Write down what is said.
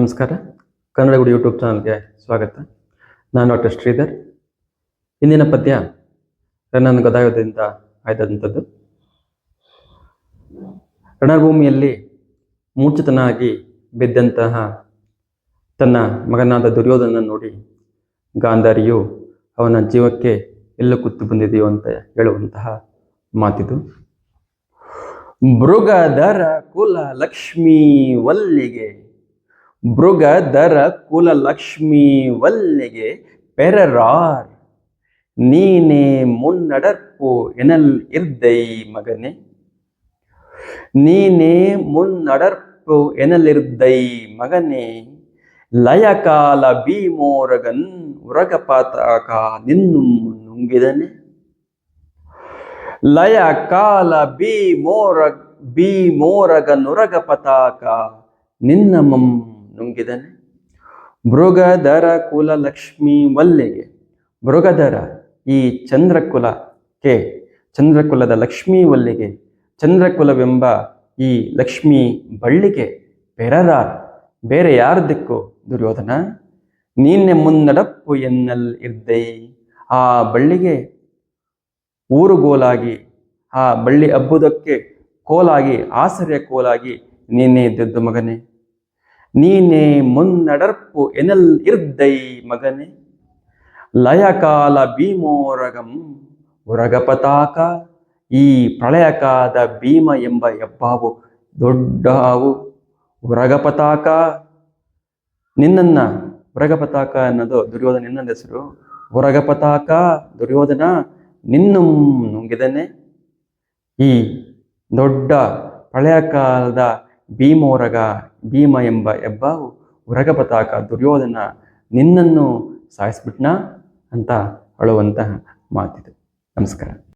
ನಮಸ್ಕಾರ. ಕನ್ನಡ ಗುಡಿ ಯೂಟ್ಯೂಬ್ ಚಾನಲ್ಗೆ ಸ್ವಾಗತ. ನಾನು ಡಾಕ್ಟರ್ ಶ್ರೀಧರ್. ಇಂದಿನ ಪದ್ಯ ರಣನ ಗದಾಯುಧದಿಂದ ಆಯ್ದಂಥದ್ದು ರಣಭೂಮಿಯಲ್ಲಿ ಮೂರ್ಛಿತನಾಗಿ ಬಿದ್ದಂತಹ ತನ್ನ ಮಗನಾದ ದುರ್ಯೋಧನ ನೋಡಿ ಗಾಂಧಾರಿಯು ಅವನ ಜೀವಕ್ಕೆ ಎಲ್ಲ ಕುತ್ತು ಬಂದಿದೆಯೋ ಅಂತ ಹೇಳುವಂತಹ ಮಾತಿದು. ಮೃಗಧರ ಕುಲ ಲಕ್ಷ್ಮೀ ವಲ್ಲಿಗೆ ಮೃಗಧರ ಕುಲ ಲಕ್ಷ್ಮೀ ವಲ್ಲಿಗೆ ಪೆರರಾರ್. ನೀನೇ ಮುನ್ನಡರ್ಪು ಎನಲ್ ಇರ್ದೈ ಮಗನೆ. ನೀನೇ ಮುನ್ನಡರ್ಪು ಎನಲಿರ್ದೈ ಮಗನೇ. ಲಯಕಾಲ ಭೀಮೋರಗನ್ ಉರಗಪಾತಕ ನಿನ್ನು ನುಂಗಿದನೆ. ಲಯ ಕಾಲ ಭೀಮೋರ ಭೀಮೋರಗ ನುರಗ ಪತಾಕ ನಿನ್ನ ಮಂ ನುಂಗಿದನೆ. ಮೃಗಧರ ಕುಲ ಲಕ್ಷ್ಮೀ ವಲ್ಲೆಗೆ ಮೃಗಧರ ಈ ಚಂದ್ರಕುಲಕ್ಕೆ, ಚಂದ್ರಕುಲದ ಲಕ್ಷ್ಮೀ ವಲ್ಲಿಗೆ ಚಂದ್ರಕುಲವೆಂಬ ಈ ಲಕ್ಷ್ಮೀ ಬಳ್ಳಿಗೆ ಬೆರರಾರ ಬೇರೆ ಯಾರದಕ್ಕೂ ದುರ್ಯೋಧನ, ನೀನೆ ಮುನ್ನಡಪ್ಪು ಎನ್ನಲ್ ಇರ್ದೈ ಆ ಬಳ್ಳಿಗೆ ಊರುಗೋಲಾಗಿ, ಆ ಬಳ್ಳಿ ಹಬ್ಬುದಕ್ಕೆ ಕೋಲಾಗಿ, ಆಸರೆಯ ಕೋಲಾಗಿ ನೀನೇ ಇದ್ದದ್ದು ಮಗನೇ. ನೀನೇ ಮುನ್ನಡರ್ಪು ಎನಲ್ ಇರ್ದೈ ಮಗನೆ. ಲಯಕಾಲ ಭೀಮೋರಗಂ ಉರಗಪತಾಕ ಈ ಪ್ರಳಯಕಾದ ಭೀಮ ಎಂಬ ಹೆಬ್ಬಾವು ದೊಡ್ಡ ಹಾವು ಉರಗಪತಾಕ ನಿನ್ನನ್ನ ಉರಗಪತಾಕ ಅನ್ನೋದು ದುರ್ಯೋಧನ ನಿನ್ನ ಹೆಸರು. ಉರಗಪತಾಕ ದುರ್ಯೋಧನ ನಿನ್ನು ನುಂಗಿದನೆ. ಈ ದೊಡ್ಡ ಪ್ರಳಯ ಕಾಲದ ಭೀಮೋರಗ ಭೀಮ ಎಂಬ ಹೆಬ್ಬಾವು ಉರಗಪತಾಕ ದುರ್ಯೋಧನ ನಿನ್ನನ್ನು ಸಾಯಿಸ್ಬಿಟ್ನಾ ಅಂತ ಅಳುವಂತಹ ಮಾತಿದು. ನಮಸ್ಕಾರ.